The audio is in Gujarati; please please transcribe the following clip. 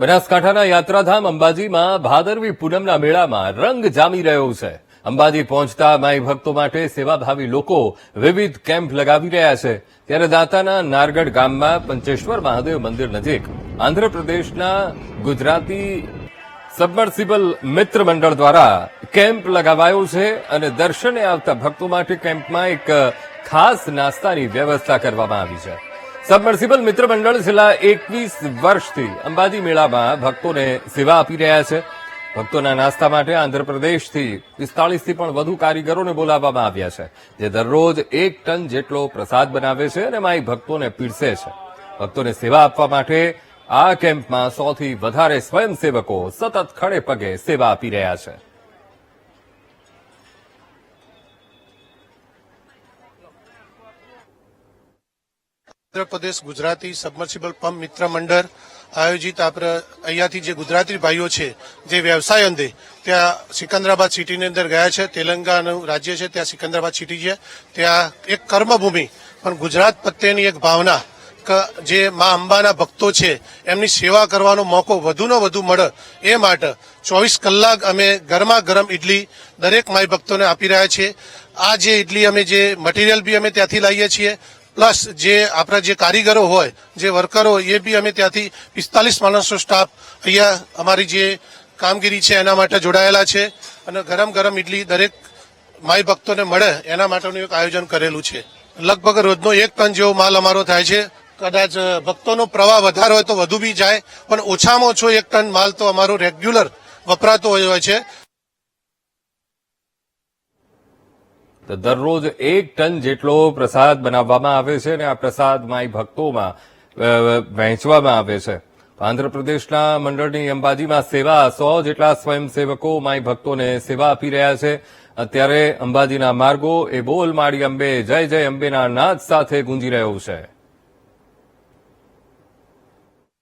બનાસકાંઠાના યાત્રાધામ અંબાજીમાં ભાદરવી પૂનમના મેળામાં રંગ જામી રહ્યો છે. અંબાજી પહોંચતા માઈ ભક્તો માટે સેવાભાવી લોકો વિવિધ કેમ્પ લગાવી રહ્યા છે. ત્યારે દાંતાના નારગઢ ગામમાં પંચેશ્વર મહાદેવ મંદિર નજીક આંધ્રપ્રદેશના ગુજરાતી સબમર્સિબલ મિત્ર મંડળ દ્વારા કેમ્પ લગાવાયો છે અને દર્શને આવતા ભક્તો માટે કેમ્પમાં એક ખાસ નાસ્તાની વ્યવસ્થા કરવામાં આવી છે. સબમર્સિબલ મિત્ર મંડળ છેલ્લા એકવીસ વર્ષથી અંબાજી મેળામાં ભક્તોને સેવા આપી રહ્યા છે. ભક્તોના નાસ્તા માટે આંધ્રપ્રદેશથી પિસ્તાળીસથી પણ વધુ કારીગરોને બોલાવવામાં આવ્યા છે, જે દરરોજ એક ટન જેટલો પ્રસાદ બનાવે છે અને માઈ ભક્તોને પીરસે છે. ભક્તોને સેવા આપવા માટે આ કેમ્પમાં સોથી વધારે સ્વયંસેવકો સતત ખડે પગે સેવા આપી રહ્યા છે. આંધ્રપ્રદેશ ગુજરાતી સબમર્સિબલ પંપ મિત્ર મંડળ આયોજિત આપણે અહીંયાથી જે ગુજરાતી ભાઈઓ છે, જે વ્યવસાય અંગે, ત્યાં સિકંદરાબાદ સિટીની અંદર ગયા છે, તેલંગાનું રાજ્ય છે, ત્યાં સિકંદરાબાદ સિટી છે, ત્યાં એક કર્મભૂમિ, પણ ગુજરાત પ્રત્યેની એક ભાવના જે મા અંબાના ભક્તો છે, એમની સેવા કરવાનો મોકો વધુને વધુ મળે, એ માટે ચોવીસ કલાક અમે ગરમા ગરમ ઇડલી દરેક માય ભક્તોને આપી રહ્યા છીએ. આ જે ઇડલી અમે જે મટીરિયલ બી અમે ત્યાંથી લાવીએ છીએ પ્લસ જે આપણા જે કારીગરો હોય, જે વર્કરો, એ બી અમે ત્યાંથી પિસ્તાલીસ માણસનો સ્ટાફ અહીંયા અમારી જે કામગીરી છે એના માટે જોડાયેલા છે અને ગરમ ગરમ ઇડલી દરેક માઈ ભક્તોને મળે એના માટેનું એક આયોજન કરેલું છે. લગભગ રોજનો એક ટન જેવો માલ અમારો થાય છે. કદાચ ભક્તોનો પ્રવાહ વધારે હોય તો વધુ બી જાય, પણ ઓછામાં ઓછો એક ટન માલ તો અમારો રેગ્યુલર વપરાતો હોય છે. તો દરરોજ એક ટન જેટલો પ્રસાદ બનાવવામાં આવે છે અને આ પ્રસાદ માઈ ભક્તોમાં વહેંચવામાં આવે છે. આંધ્રપ્રદેશના મંડળની અંબાજીમાં સેવા સો જેટલા સ્વયંસેવકો માઈ ભક્તોને સેવા આપી રહ્યા છે. અત્યારે અંબાજીના માર્ગો એ બોલ માળી અંબે, જય જય અંબેના નાદ સાથે ગુંજી રહ્યો છે.